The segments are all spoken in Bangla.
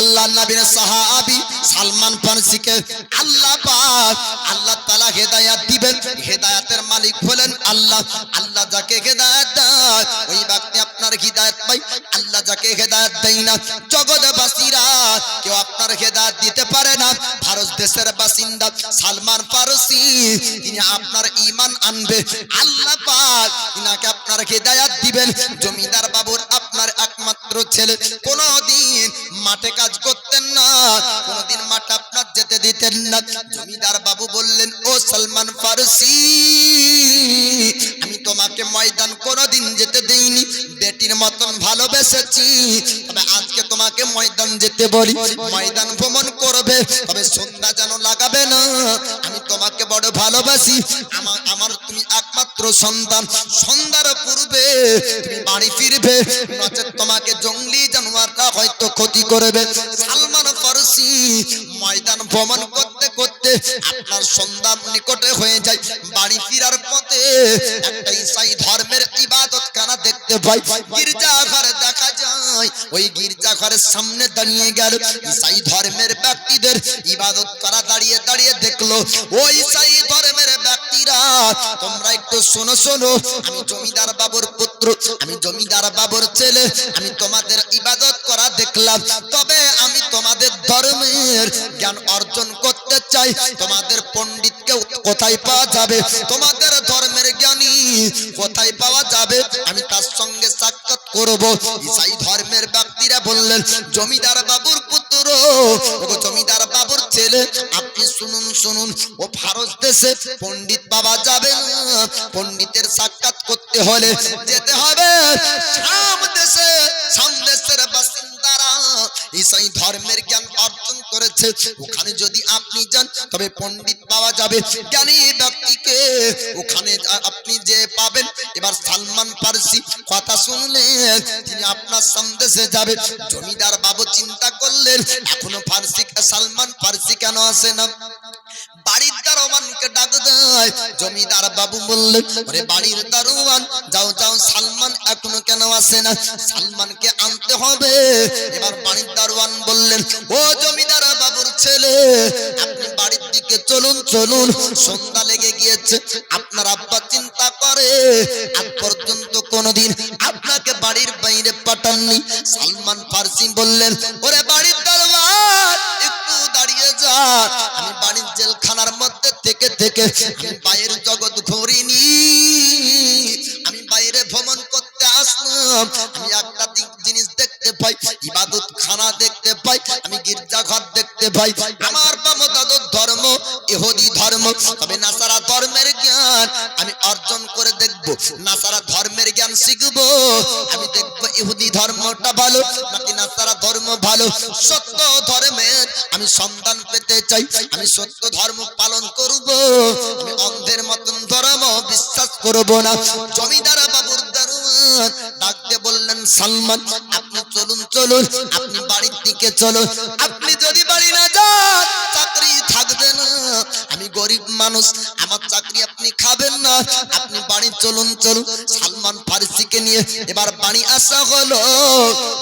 আল্লাহ নবীর সাহাবি সালমান ফারসিকে আল্লাহ পাক, আল্লাহ তাআলা হেদায়েত দিবেন। হেদায়েতের মালিক হলেন আল্লাহ। আল্লাহ যাকে হেদায়েত দেয়, ওই ব্যক্তি আপনার হেদায়েত পায় আল্লাহ যাকে হেদায়েত দেয় না, জগৎবাসীরা কেউ আপনার হেদায়েত দিতে পারে না। ভারত দেশের বাসিন্দা সালমান ফারসি, তিনি আপনার ঈমান আনবে। আল্লাহ পাক তিনাকে আপনার হেদায়েত দিবেন। জমিদার বাবুর আপনার একমাত্র ছেলে। কোনদিন মাঠে কাজ করতেন না, কোনদিন মাঠ আপনার যেতে দিতেন না। জমিদার বাবু বললেন, ও সালমান ফারসি, আমি তোমাকে ময়দান কোনদিন যেতে দেইনি বেটির মতন ভালোবেসেছি। তবে আজকে তোমাকে ময়দান যেতে বলি। ময়দান ভ্রমণ করবে, তবে সন্ধ্যা যেন লাগাবে না। আমি তোমাকে বড় ভালোবাসি। আমার আমার তুমি একমাত্র সন্তান। সন্ধ্যার পূর্বে তুমি বাড়ি ফিরবে। নচেত তোমাকে জঙ্গলি জানোয়াররা হয়তো ক্ষতি করবে। সালমান ফারসি, ময়দান ভ্রমণ করতে করতে আপনার সন্ধ্যা নিকটে হয়ে যায়। বাড়ি ফিরার পথে একটা ইসাই ধর্মের ইবাদত খানা দেখতে পাই। গির্জা দেখা যায়। ওই গির্জা সামনে দাঁড়িয়ে গেল। ধর্মের ব্যক্তিদের ইবাদত করা দাঁড়িয়ে দাঁড়িয়ে দেখল। ওই ধর্মের ব্যক্তিরা, তোমরা একটু শোনো শোনো। আমি জমিদার বাবুর পুত্র, আমি জমিদার বাবুর ছেলে, আমি তোমাদের ইবাদত করা দেখলাম। তবে আমি তোমাদের ধর্মের জ্ঞান অর্জন করতে চাই। তোমাদের পণ্ডিতকে কোথায় পাওয়া যাবে? তোমাদের ধর্মের জ্ঞানী কোথায় পাওয়া যাবে? আমি তার সঙ্গে সাক্ষাৎ করব। ইসাই ধর্মের ব্যক্তিরা বললেন, জমিদার বাবুর পুত্র জমিদার বাবুর ছেলে, আপনি শুনুন শুনুন। ও ভারত দেশে পণ্ডিত বাবা যাবে পণ্ডিতের সাক্ষাৎ করতে হলে যেতে হবে শাম দেশে। শাম দেশের বাসিন্দারা ইসাই ধর্মের জ্ঞান করেছে, ওখানে যদি আপনি যান, তবে পণ্ডিত পাওয়া যাবে। জ্ঞানী ব্যক্তিকে ওখানে আপনি যে পাবেন, এবার সালমান পারসি কথা শুনলেন, তিনি আপনার সন্দেশে যাবে। জমিদার বাবু চিন্তা করলেন, এখনও ফারসি, সালমান ফার্সি কেন আসে না? বাড়ির দারোয়ানকে ডাক দেয়, জমিদার বাবু বললেন ওরে বাড়ির দারোয়ান, যাও যাও, সালমান এখনও কেন আসে না? সালমানকে আনতে হবে। এবার বাড়ির দারোয়ান বললেন, ও জমিদার বাবুর ছেলে, আপনি বাড়ির দিকে চলুন চলুন, সন্ধ্যা লেগে গিয়েছে, আপনার আব্বা চিন্তা করে, আজ পর্যন্ত কোনোদিন আপনাকে বাড়ির বাইরে পাঠাননি। সালমান ফারসি বললেন, ওরে বাড়ির দারোয়ান, একটু দাঁড়িয়ে যা থেকে থেকে আমি বাইরের জগৎ ঘুরিনি। আমি বাইরে ভ্রমণ করতে আসলাম। আমি একটা জিনিস দেখতে পাই ইবাদত খানা দেখতে পাই, আমি গির্জাঘর দেখতে পাই। আমার বাবা ধর্ম, ইহুদি ধর্ম, তবে নাসারা ধর্মের জ্ঞান। আমি অর্জন করে দেখব, নাসারা ধর্মের জ্ঞান শিখব। আমি দেখব ইহুদি ধর্মটা ভালো, নাকি নাসারা ধর্ম ভালো? সত্য ধর্মের আমি সন্ধান পেতে চাই, আমি সত্য ধর্ম পালন করব, আমি অন্ধের মতন ধর্ম বিশ্বাস করব না। জমিদার বাবুর দারুয়ান ডাকতে বললেন, সালমান, আপনি চলুন চলুন, আপনি বাড়ির দিকে চলুন। আপনি যদি বাড়ি না যান, চাকরি আমি গরিব মানুষ, আমার চাকরি আপনি খাবেন না, আপনি বাড়ি চলুন চলুন। সালমান ফারসিকে নিয়ে এবার বাড়ি আসা হলো।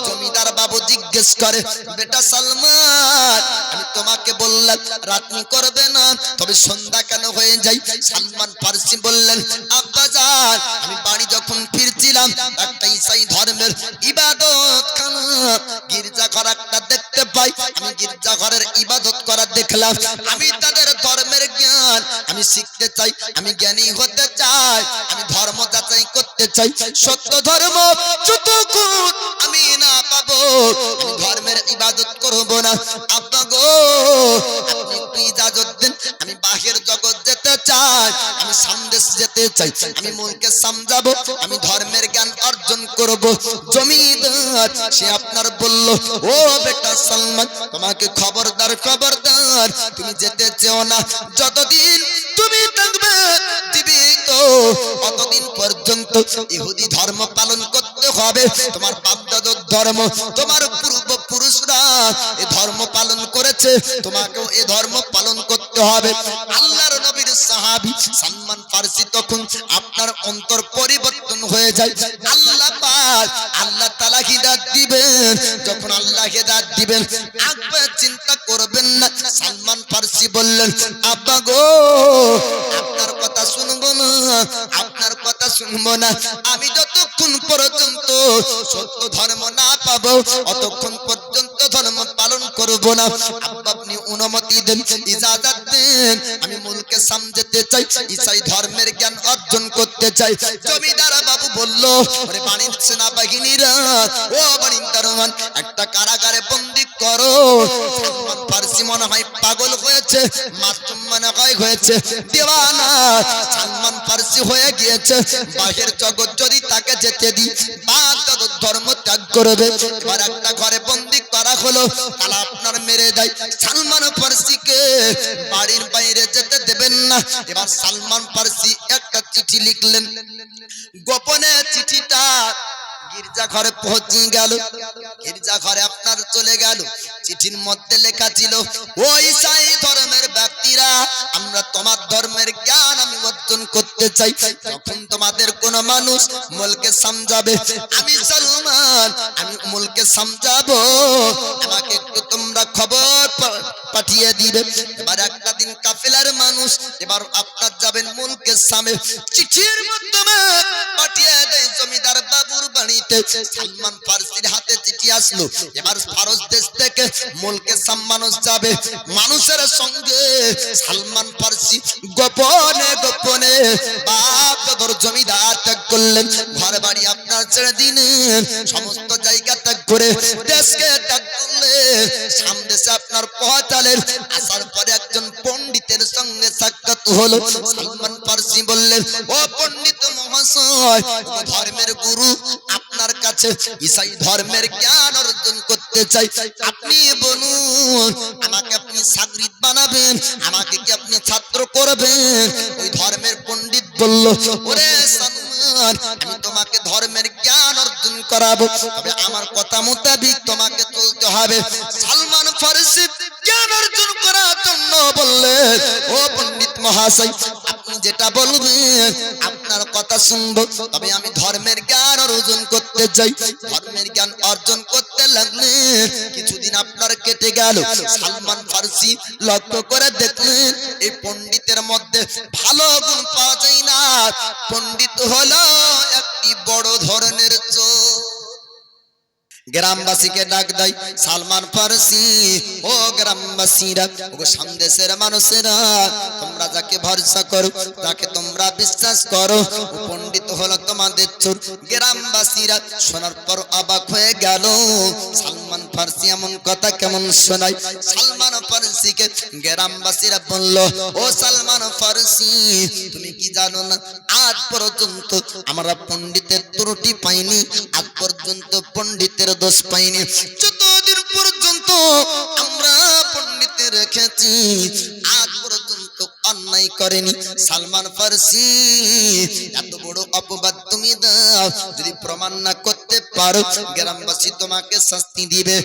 জমিদার বাবু জিজ্ঞেস করে, বেটা সালমান, আমি তোমাকে বললাম, রাত্রি করবে না, তবে সন্ধ্যা কেন হয়ে যাই সালমান ফারসি বললেন, আব্বা যান আমি বাড়ি যখন ফিরছিলাম একটা ইসাই ধর্মের ইবাদত খানা গির্জা ঘর একটা দেখতে পাই, আমি গির্জা ঘরের ইবাদত করা দেখলাম। আমি তাদের ধর্মের জ্ঞান, আমি শিখতে চাই, আমি জ্ঞানী হতে চাই, আমি ধর্ম যাচাই করতে চাই। সত্য ধর্ম আমি না পাবো ধর্মের ইবাদত করব না। আব্বা গো, আপনি একটু ইজাজত দেন আমি বাহির জগৎ যেতে চাই, আমি সন্দেশ যেতে চাই, আমি মনকে সমঝাবো আমি ধর্মের জ্ঞান অর্জন করব। জমিদার, সে আপনার বলল, ও বেটা সালমান তোমাকে খবরদার খবরদার। তুমি যেতে চেও না। যতদিন তুমি থাকবে অতদিন পর্যন্ত ইহুদি ধর্ম পালন করতে হবে? তোমার বাপদাদর ধর্ম, তোমার পূর্বপুরুষরা এই ধর্ম পালন করেছে, তোমাকেও এই ধর্ম পালন করতে হবে। আল্লাহর নবীর সাহাবী সালমান ফারসি তখন আপনার অন্তর পরিবর্তন হয়ে যায়। আল্লাহ পাক, আল্লাহ তাআলা হিদাত দিবেন। যখন আল্লাহ হেদাত দিবেন একবার চিন্তা করবেন না। সালমান ফার্সি বললেন, আব্বা গো, আপনার আপনার কথা শুনব না। আমি যতক্ষণ পর্যন্ত সত্য ধর্ম না পাবো অতক্ষণ পর্যন্ত করব না। আব্বা আপনি অনুমতি দেন, ইজাজত দেন। আমি মূলকে সামজেতে চাই, ইসাই ধর্মের জ্ঞান অর্জন করতে চাই। জমিদার বাবু বলল, ওরে বাণীর সেনাবাহিনীরা, ও বাণীর দারোয়ান একটা কারাগারে বন্দি করো। ফার্সি মনে হয় পাগল হয়েছে, মাসুম মনে হয় হয়েছে, দেওয়ানা। সালমান ফার্সি হয়ে গিয়েছে। বাহির জগৎ যদি তাকে যেতে দি বাদ ধর্ম ত্যাগ করবে। এবার একটা ঘরে বন্দি করা হলো তালা আপনার মেরে দেয়। সালমান ফার্সিকে বাড়ির বাইরে যেতে দেবেন না। এবার সালমান ফার্সি একটা চিঠি লিখলেন। গোপনে চিঠিটা গির্জা ঘরে পৌঁছে গেল। গির্জা ঘরে আপনার চলে গেল। চিঠির মধ্যে লেখা ছিল, ওই সাই ধর্মের ব্যক্তিরা, আমরা তোমার ধর্মের জ্ঞান আমি অর্জন করতে চাই। যখন তোমাদের কোন মানুষ মূলকে সমঝাবে আমি সালমান, আমি মূলকে সমঝাবো আমাকে একটু তোমরা খবর পাঠিয়ে দিবে। এবার একটা দিন কাফেলার মানুষ, এবার আপনার যাবেন মূলকে সামনে চিঠির মাধ্যমে পাঠিয়ে দেয় জমিদার বাবুর বাড়িতে। সালমান ফার্সির হাতে চিঠি আসলো। এবার ফারস দেশ থেকে মূলকে সাম মানুষ যাবে। মানুষের সঙ্গে সালমান ফার্সি গোপনে গোপনে বাপ দাদর জমিদার ত্যাগ করলেন। ঘর বাড়ি আপনার ছেড়ে দিলেন সমস্ত জায়গা ত্যাগ করে দেশকে ত্যাগ করলেন সামদেশে আপনার পৌঁছালেন আসার পরে একজন পণ্ডিতের সঙ্গে সাক্ষাৎ হলো। সালমান ফার্সি বললেন, ও পণ্ডিত মহাশয় ধর্মের গুরু, আপনার কাছে ইসাই ধর্মের জ্ঞান অর্জন করতে চাই। আপনি বলুন আমাকে আপনি সাগরিত বানাবেন, আমাকে কি আপনি ছাত্র করবেন? ওই ধর্মের পণ্ডিত বলল, ওরে আমি তোমাকে ধর্মের জ্ঞান অর্জন করাবো, তবে আমার কথা মোতাবিক তোমাকে চলতে হবে। সালমান অর্জন করার জন্য বললেন ও পণ্ডিত মহাশয়, আপনি যেটা বলবেন, আপনার কথা শুনব। তবে আমি ধর্মের জ্ঞান অর্জন করতে চাই। ধর্মের জ্ঞান অর্জন করতে লাগলেন কিছুদিন আপনার কেটে গেল। সালমান ফার্সি লক্ষ্য করে দেখলেন, এই পণ্ডিতের মধ্যে ভালো গুণ পাওয়া যায় না। পণ্ডিত হলো গ্রামবাসীকে ডাক দেয়, সালমান ফারসি, ও গ্রামবাসীরা ও সন্দেশের মানুষেরা, তোমরা যাকে ভরসা করো, তাকে তোমরা বিশ্বাস করো পণ্ডিত হলো তোমাদের চোর। গ্রামবাসীরা শোনার পর অবাক হয়ে গেল, সালমান ফারসি এমন কথা কেমন শোনায়? সালমান ফারসিকে গ্রামবাসীরা বলল, ও সালমান ফারসি, তুমি কি জানো না, আজ পর্যন্ত আমরা পণ্ডিতের ত্রুটি পাইনি, আজ পর্যন্ত পণ্ডিতের দোষ পাইনি। যতদিন পর্যন্ত আমরা পণ্ডিতে রেখেছি আজ পর্যন্ত অন্যায় করেনি। সালমান ফারসি এত বড় অপবাদ তুমি দাও। যদি প্রমাণ না করতে পারো, গ্রামবাসী তোমাকে শাস্তি দিবে।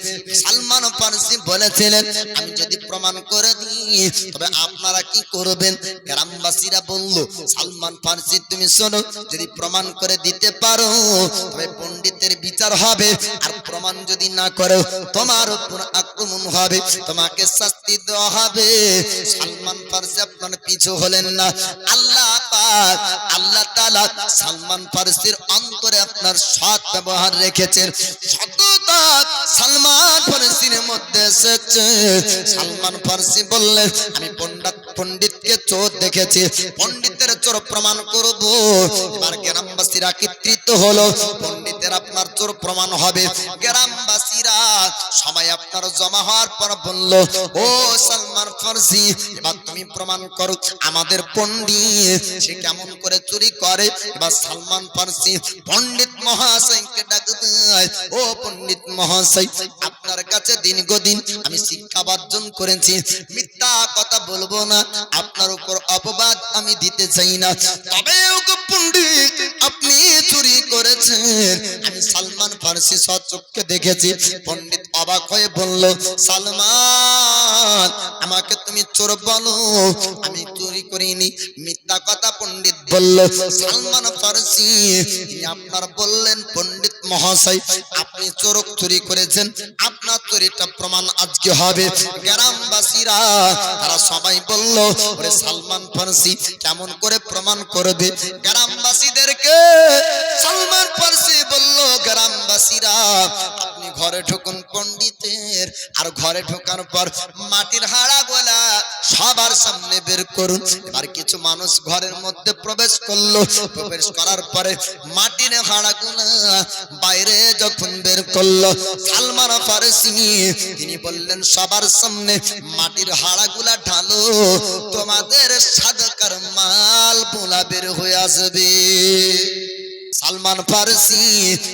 সালমান ফারসি বলেছিলেন, আমি যদি প্রমাণ করে দিই, তবে আপনারা কি করবেন? গ্রামবাসীরা বলল, সালমান ফারসি, তুমি শোনো, যদি প্রমাণ করে দিতে পারো, তবে পণ্ডিতের বিচার হবে। আর প্রমাণ যদি না করো, তোমার উপর আক্রমণ হবে, তোমাকে শাস্তি দেওয়া হবে। সালমান ফারসি আপনার পিছু হলেন না। আল্লাহ আল্লাহ তাআলা সালমান ফারসির অন্তরে আপনার সৎ ব্যবহার রেখেছেন। সালমান ফারসির মধ্যে এসেছে। সালমান ফারসি বললেন, আমি পণ্ডিত, পণ্ডিতকে চোর দেখেছি। পণ্ডিতের চোর প্রমাণ করব। এবার গ্রামবাসীরা কৃতৃত হলো। পণ্ডিতের আপনার চোর প্রমাণ হবে। গ্রামবাসীরা সবাই আপনার জমা হওয়ার পর বলল, ও সালমান ফারসি এবার তুমি প্রমাণ করো। আমাদের পণ্ডিত, সে কেমন করে চুরি করে? এবার সালমান ফারসি পণ্ডিত মহাশয়কে ডাক ও পণ্ডিত মহাশয়, আপনার কাছে দিন গদিন আমি শিক্ষা অর্জন করেছি। মিথ্যা কথা বলব না, আপনার উপর অপবাদ আমি দিতে চাই না। তবে পণ্ডিত, আপনি চুরি করেছেন। আমি সালমান ফারসি সচক্ষে দেখেছি। পণ্ডিত অবাক হয়ে বলল, সালমান, আমাকে তুমি চোর বলো, আমি চুরি করিনি। মিথ্যা কথা পণ্ডিত বলল, সালমান ফারসি আপনার বললেন পণ্ডিত মহাশয়, আপনি চোরক চুরি করেছেন, আপনার চুরিটা প্রমাণ আজকে হবে। গ্রামবাসীরা, তারা সবাই বলল সালমান ফার্সি, কেমন করে প্রমাণ করবে? গ্রামবাসীদেরকে গ্রামবাসীরা আপনি ঘরে ঢুকুন পণ্ডিতের, আর ঘরে ঢোকার পর মাটির হাড়া গোলা সবার সামনে বের করুন। এবার কিছু মানুষ ঘরের মধ্যে প্রবেশ করল। প্রবেশ করার পরে মাটির হাড়া গোলা বাইরে যখন বের করল, সালমান ফারসি, তিনি বললেন, সবার সামনে মাটির হাড়াগুলা ঢালো, তোমাদের সাধকার মাল বোলা বের হয়ে আসবে। সালমান ফারসি।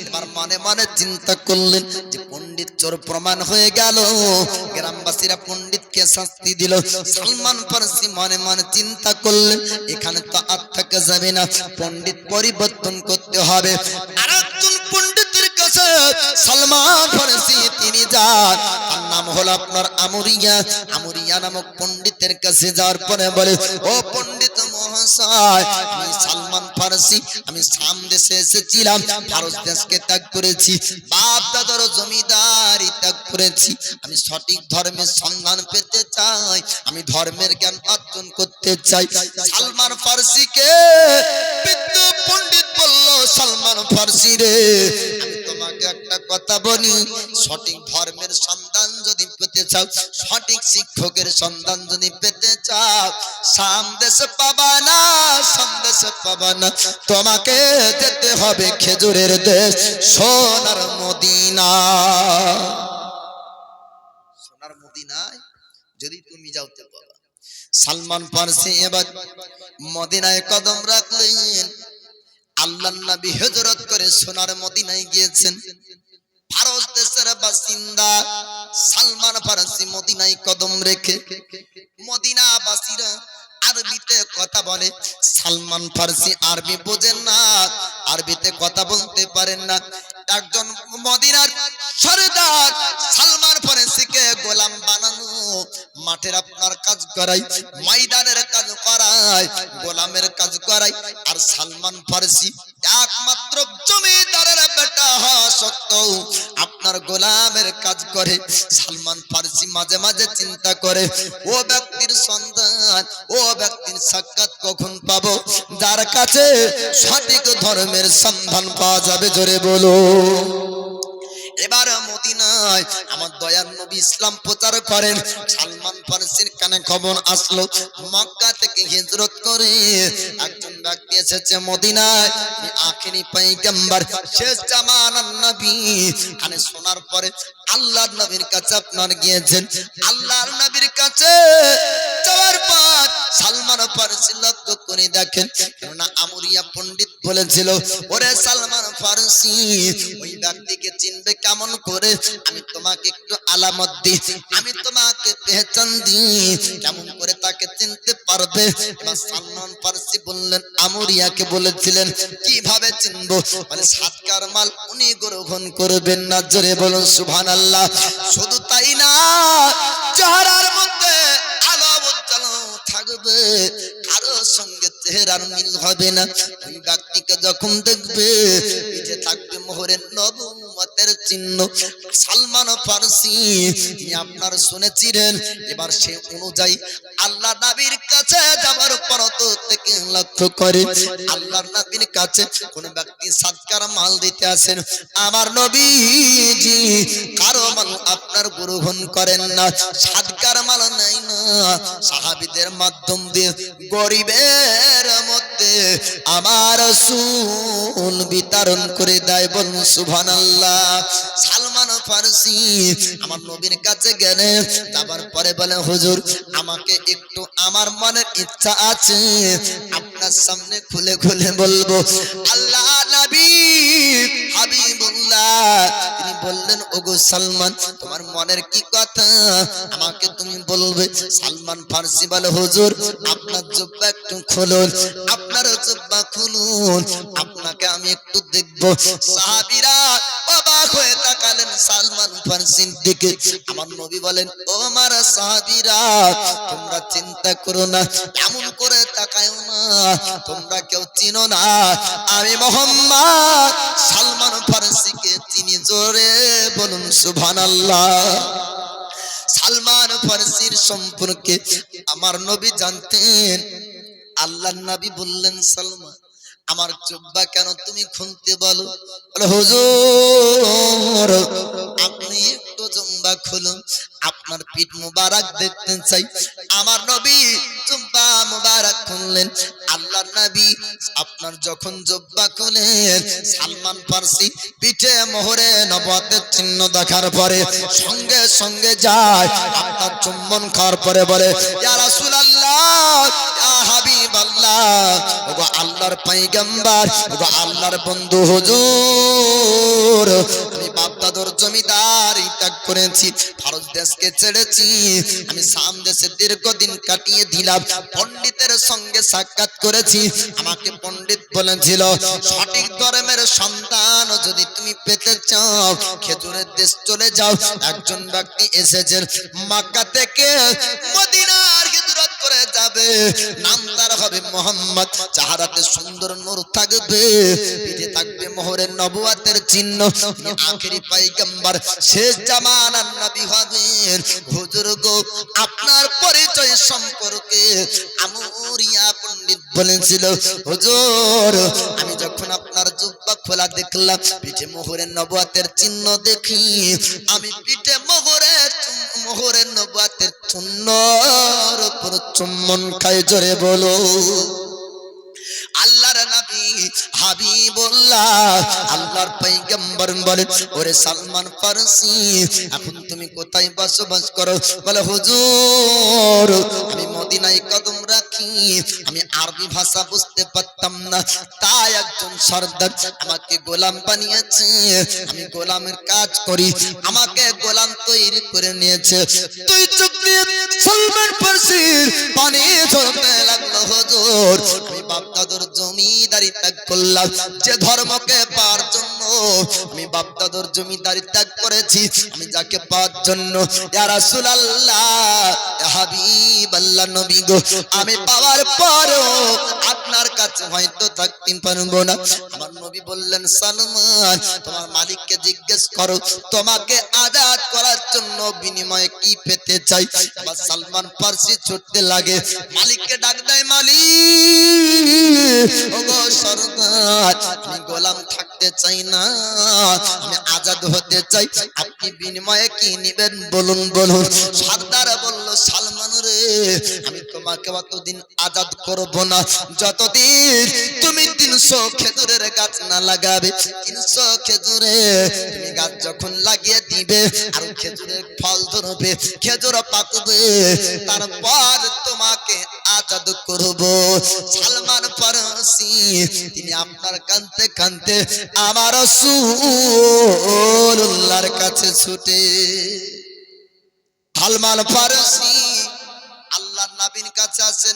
এবার মনে মনে চিন্তা করলেন যে পণ্ডিত চোর প্রমাণ হয়ে গেল। গ্রামবাসীরা পণ্ডিতকে শাস্তি দিল। সালমান ফারসি মনে মনে চিন্তা করলেন, এখানে তো আর থাকা যাবে না, পণ্ডিত পরিবর্তন করতে হবে। আর একজন পণ্ডিতের কাছে সালমান ফারসি, তিনি যান। নাম হলো আপনার আমুরিয়া। আমুরিয়া নামক পণ্ডিতের কাছে যাওয়ার পরে বলে, ও পণ্ডিত মহাশয়, আমি সালমান ফারসি, আমি সাম দেশে এসেছিলাম, ভারত দেশকে ত্যাগ করেছি, বাপ দাদার জমিদারি ত্যাগ করেছি, আমি সঠিক ধর্মের সন্ধান পেতে চাই, আমি ধর্মের জ্ঞান অর্জন করতে চাই। সালমান ফারসিকে পণ্ডিত বলল, সালমান ফারসি রে, আমি তোমাকে একটা কথা বলি, সঠিক ধর্মের সন্ধান যদি পেতে চাও, সঠিক শিক্ষকের সন্ধান যদি পেতে চাও সামদেশ পাবা না সন্দেশ পাবা না। তোমাকে যেতে হবে খেজুরের দেশ, সোনার মদিনা। সোনার মদিনায় যদি তুমি যাওতে পারো। সালমান ফারসি এবার মদিনায় কদম রাখলেন। আল্লাহ নবী হজরত করে সোনার মদিনায় গিয়েছেন। ভারত দেশের বাসিন্দা সালমান ফারসি মদিনায় কদম রেখে মদিনা বাসীরা আরবিতে কথা বলে। সালমান ফারসি আরবি বোঝেন না, আরবিতে কথা বলতে পারেন না। একজন মদিনার সরদার সালমান ফারসিকে গোলাম বানানো, মাঠের আপনার কাজ করাই, ময়দানের কাজ করাই, গোলামের কাজ করাই, আর সালমান ফারসি একমাত্র জমিদারের বেটা হওয়া সত্ত্বেও আপনার গোলামের কাজ করে। সালমান ফারসি মাঝে মাঝে চিন্তা করে, ও ব্যক্তির সন্ধান ও ব্যক্তির সাক্ষাৎ কখন পাবো? যার কাছে সঠিক ধর্মের সন্ধান পাওয়া যাবে, জোরে বলো। এবার মদিনায়। আমার দয়ার নবী ইসলাম প্রচার করেন। সালমান ফারসির কানে খবর আসলো। মক্কা থেকে হিজরত করে একজন ব্যক্তি এসেছে মদিনায়। আখেরি পয়গম্বর। শেষ জামানার নবী। কানে শোনার পরে আল্লাহর নবীর কাছে আপনার গিয়েছেন। আল্লাহর নবীর কাছে যাওয়ার পর সালমান ফারসি লক্ষ্য করে দেখেন। কেননা আমুরিয়া পণ্ডিত বলেছিল, ওরে সালমান ফারসি। ওই ব্যক্তিকে চিনবে কেমন করে? আমি তোমাকে একটু আলামত দিই। আমি তোমাকে পেহচান দিই। কেমন করে তাকে চিনতে পারবে? এবার সালমান ফারসি বললেন, আমুরিয়াকে বলেছিলেন, কীভাবে চিনবো? মানে সাতকার মাল উনি গ্রহণ করবেন না। জোরে বলুন সুবহান আল্লাহ শুধু তাই না, চেহারার মধ্যে আলো থাকবে। চেহারার মিল হবে না। ওই ব্যক্তিকে যখন দেখবে পিঠে থাকবে মোহরের চিহ্ন। সালমান ফারসি আপনার শুনেছিলেন, এবার সে অনুযায়ী আল্লাহ নবীর কাছে যাবার পর তো থেকে লক্ষ্য করে, আল্লাহর নবীর কাছে কোন ব্যক্তি সাদকার মাল দিতে আসেন। আমার মাল আপনার গ্রহণ করেন না সাদকার মাল নাই না। সাহাবিদের মাধ্যম দিয়ে গরিবের মধ্যে আমার সুন বিতরণ করে দেয় বলুন সুভান আল্লাহ সালমান ফারসি আমার নবীর কাছে গেলে, যাবার পরে বলে, হুজুর, আমাকে একটু আমার মনের ইচ্ছা আছে, আপনার সামনে খুলে খুলে বলব, আল্লাহ নবী হাবিবুল্লাহ বললেন, ওগো সালমান, তোমার মনের কি কথা? আমাকে তুমি বলবে, সালমান ফার্সি বলে, হুজুর, আপনার জুব্বা একটু খুলুন, আপনার জুব্বা খুলুন, আপনাকে আমি একটু দেখব। সাহাবীরা অবাক হয়ে তাকালেন। সালমান ফারসির দিকে আমার নবী বলেন, ও আমার সাহাবীরা, তোমরা চিন্তা করো না, এমন করে তাকায়ও না, তোমরা কেউ চিনো না। আমি মোহাম্মদ সালমান ফারসিকে চিনি জোরে বলুন সালমান ফারসির সম্পর্কে আমার নবী জানতেন। আল্লাহ নবী বললেন, সালমান আমার চোখবা কেন তুমি খুলতে বলো হুজুর আপনি একটু জুম্বা খুলুন। আপনার পিঠ মুবারক দেখতে চাই। আমার নবী জুব্বা মুবারক খুললেন। আল্লাহর নবী আপনার যখন জুব্বা খুলেন, সালমান ফারসি পিঠে মোহরে নবতের চিহ্ন দেখার পরে সঙ্গে সঙ্গে যায়, আপনার চুম্বন খাওয়ার পরে বলে, ইয়া রাসূলুল্লাহ, ইয়া হাবিবাল্লাহ, ওগো আল্লাহর পয়গম্বর ওগো আল্লাহর বন্ধু হুজুর, আমি বাপদাদর জমিদারি ত্যাগ করেছি ভারত দেশকে ছেড়েছি। আমি সাম দেশে দীর্ঘদিন কাটিয়ে দিলাম। পণ্ডিতের সঙ্গে সাক্ষাৎ করেছি। আমাকে পণ্ডিত বলেছিল, সঠিক ধর্মের সন্তান যদি তুমি পেতে চাও, খেজুরের দেশ চলে যাও। একজন ব্যক্তি এসেছেন মাক্কা থেকে মদিনার যাবে। নাম তার হবে মোহাম্মদ। চাহারাতে সুন্দর নূর থাকবে। পিঠে থাকবে মোহরের নবুয়াতের চিহ্ন। আখেরি পাইগাম্বার শেষ জামানার নবী হবেন। হুজুর গো, আপনার পরিচয় সম্পর্কে আমুরিয়া পণ্ডিত বলেছিল, হুজুর, আমি যখন আপনার জুব্বা খোলা দেখলাম, পিঠে মোহরের নবুয়াতের চিহ্ন দেখি। আমি পিঠে মোহরে মোহরের নবুয়াতের উপর চুম্বন খাই জোরে বলো। আল্লাহর নবী হাবিবুল্লাহ আল্লাহর পয়গম্বর বলেন ওরে সালমান ফারসি, এখন তুমি কোথায় বসবাস করো? বলে, হুজুর, আমি মদিনায় কদম রাখি, আমি আরবি ভাষা বুঝতে পারতাম না, তাই একজন সর্দার আমাকে গোলাম বানিয়েছে, আমি গোলামের কাজ করি, আমাকে গোলাম তৈরি করে নিয়েছে। তুই চোখ দিয়ে সালমান ফারসির পানি ঝরতে লাগল, হুজুর, আমি বাপদাদর জমিদারি ত্যাগ করলাম, যে ধর্মকে পাওয়ার জন্য আমি বাপদাদর জমিদারি ত্যাগ করেছি। আমি যাকে পাওয়ার জন্য আমি পাওয়ার পরও আপনার কাছে হয়তো থাকতে পারব না। আমার নবী বললেন, সালমান, তোমার মালিককে জিজ্ঞেস করো, তোমাকে আজাদ করার জন্য বিনিময়ে কি পেতে চাই? আবার সালমান ফার্সি ছুটতে লাগে, মালিককে ডাক দেয়, মালিক গোলাম থাকতে চাই না। আমি আজাদ হতে চাই। আপনি বিনিময়ে কি নেবেন? বলুন বলুন। সর্দার বলল সালমান রে তোমাকে অতদিন আজাদ করব না। যতদিন তুমি তিনশো খেজুরের গাছ না লাগাবে, তিনশো খেজুরে তুমি গাছ যখন লাগিয়ে দিবে আর খেজুরের ফল ধরবে, খেজুর পাকবে, তারপর তোমাকে আজাদ করব। সালমান ফারসি তিনি আপনার কানতে কানতে আমার রাসূলুল্লাহর কাছে ছুটে। সালমান ফারসি আল্লাহর নবীর কাছে আসেন।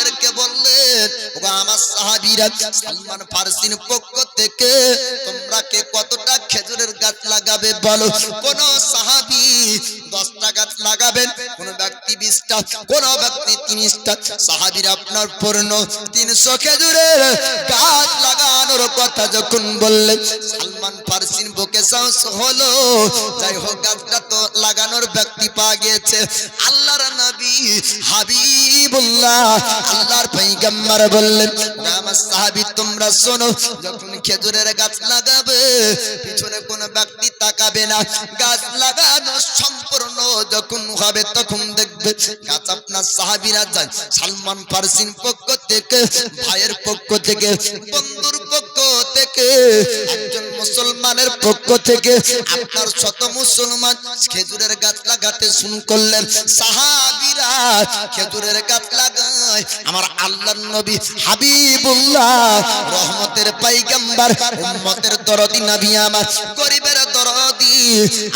সাহাবীদেরকে বললেন ওগো, আমার সাহাবীরা সালমান ফারসির পক্ষ থেকে তোমরা কে কতটা খেজুরের গাছ লাগাবে বলো? কোন সাহাবী দশটা গাছ লাগাবেন, কোন ব্যক্তি বিশটা, কোন ব্যক্তি তিরিশটা। সাহাবীর আপনার পূর্ণ তিনশো খেজুরের গাছ লাগানোর কথা যখন বললেন, সালমান ফারসিন বুকে সাহস হলো। যাই হোক, গাছটা তো লাগানোর ব্যক্তি পাওয়া গিয়েছে। আল্লাহর নবী হাবিবুল্লাহ আল্লাহর পয়গম্বর বললেন আমার সাহাবী, তোমরা শোনো, যখন খেজুরের গাছ লাগাবে, পিছনে কোন ব্যক্তি তাকাবে না। গাছ লাগানো সম্পূর্ণ যখন হবে, তখন দেখবে গাছ আপনার সাহাবীরা যায়। সালমান ফারসিন পক্ষ থেকে, ভাইয়ের পক্ষ থেকে, বন্ধুর পক্ষ থেকে একজন মুসলমান মুসলমানের পক্ষ থেকে আপনার শত মুসলমান খেজুরের গাছ লাগাতে শুরু করলেন। সাহাবিরা খেজুরের গাছ লাগায় আমার আল্লাহর নবী হাবিবুল্লাহ, রহমতের পাইগাম্বার, উম্মতের দরদি নবী আমার, গরিবের দরদি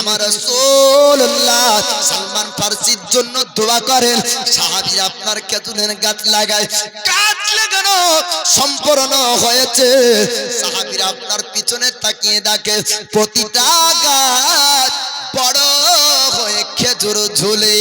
আমার রাসূলুল্লাহ সালমান ফার্সির জন্য দোয়া করেন। সাহাবীরা আপনার খেজুরের গাছ লাগায়, গাছ লাগানো সম্পূর্ণ হয়েছে। সাহাবীরা আপনার পিছনে তাকিয়ে দেখে প্রতিটা গাছ বড় হয়ে খেজুর ঝুলে।